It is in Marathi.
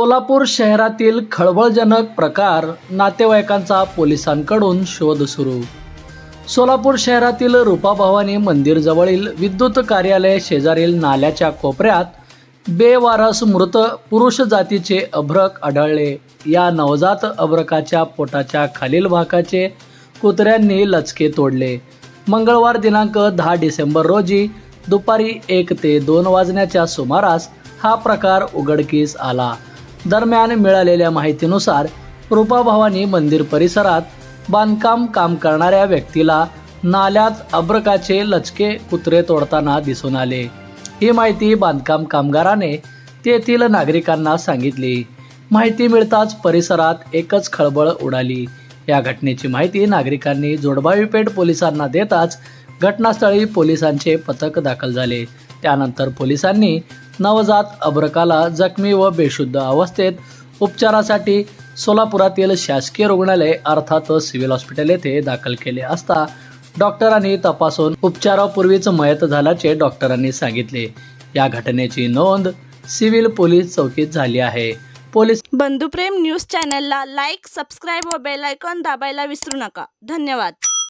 सोलापूर शहरातील खळबळजनक प्रकार नातेवाईकांचा पोलिसांकडून शोध सुरू. सोलापूर शहरातील रूपाभवानी मंदिरजवळील विद्युत कार्यालय शेजारील नाल्याच्या कोपऱ्यात बेवारस मृत पुरुष जातीचे अभ्रक आढळले. या नवजात अभ्रकाच्या पोटाच्या खालील भागाचे कुत्र्यांनी लचके तोडले. मंगळवार दिनांक दहा डिसेंबर रोजी दुपारी एक ते दोन वाजण्याच्या सुमारास हा प्रकार उघडकीस आला. दरम्यान मिळालेल्या माहितीनुसार रूपाभवानी मंदिर परिसरात बांधकाम काम करणाऱ्या व्यक्तीला नाल्यात अब्रकाचे लचके कुत्रे तोडताना दिसून आले. ही माहिती बांधकाम कामगाराने तेथील नागरिकांना सांगितली. माहिती मिळताच परिसरात एकच खळबळ उडाली. या घटनेची माहिती नागरिकांनी जोडबावीपेठ पोलिसांना देताच घटनास्थळी पोलिसांचे पथक दाखल झाले. त्यानंतर पोलिसांनी नवजात अब्रकाला जखमी व बेशुद्ध अवस्थेत उपचारासाठी सोलापुरातील शासकीय रुग्णालय अर्थात सिव्हिल हॉस्पिटल येथे दाखल केले असता डॉक्टरांनी तपासून उपचारापूर्वीच मयत झाल्याचे डॉक्टरांनी सांगितले. या घटनेची नोंद सिव्हिल पोलीस चौकीत झाली आहे. पोलीस बंधुप्रेम न्यूज चॅनलला लाईक सबस्क्राईब व बेल आयकॉन दाबायला विसरू नका. धन्यवाद.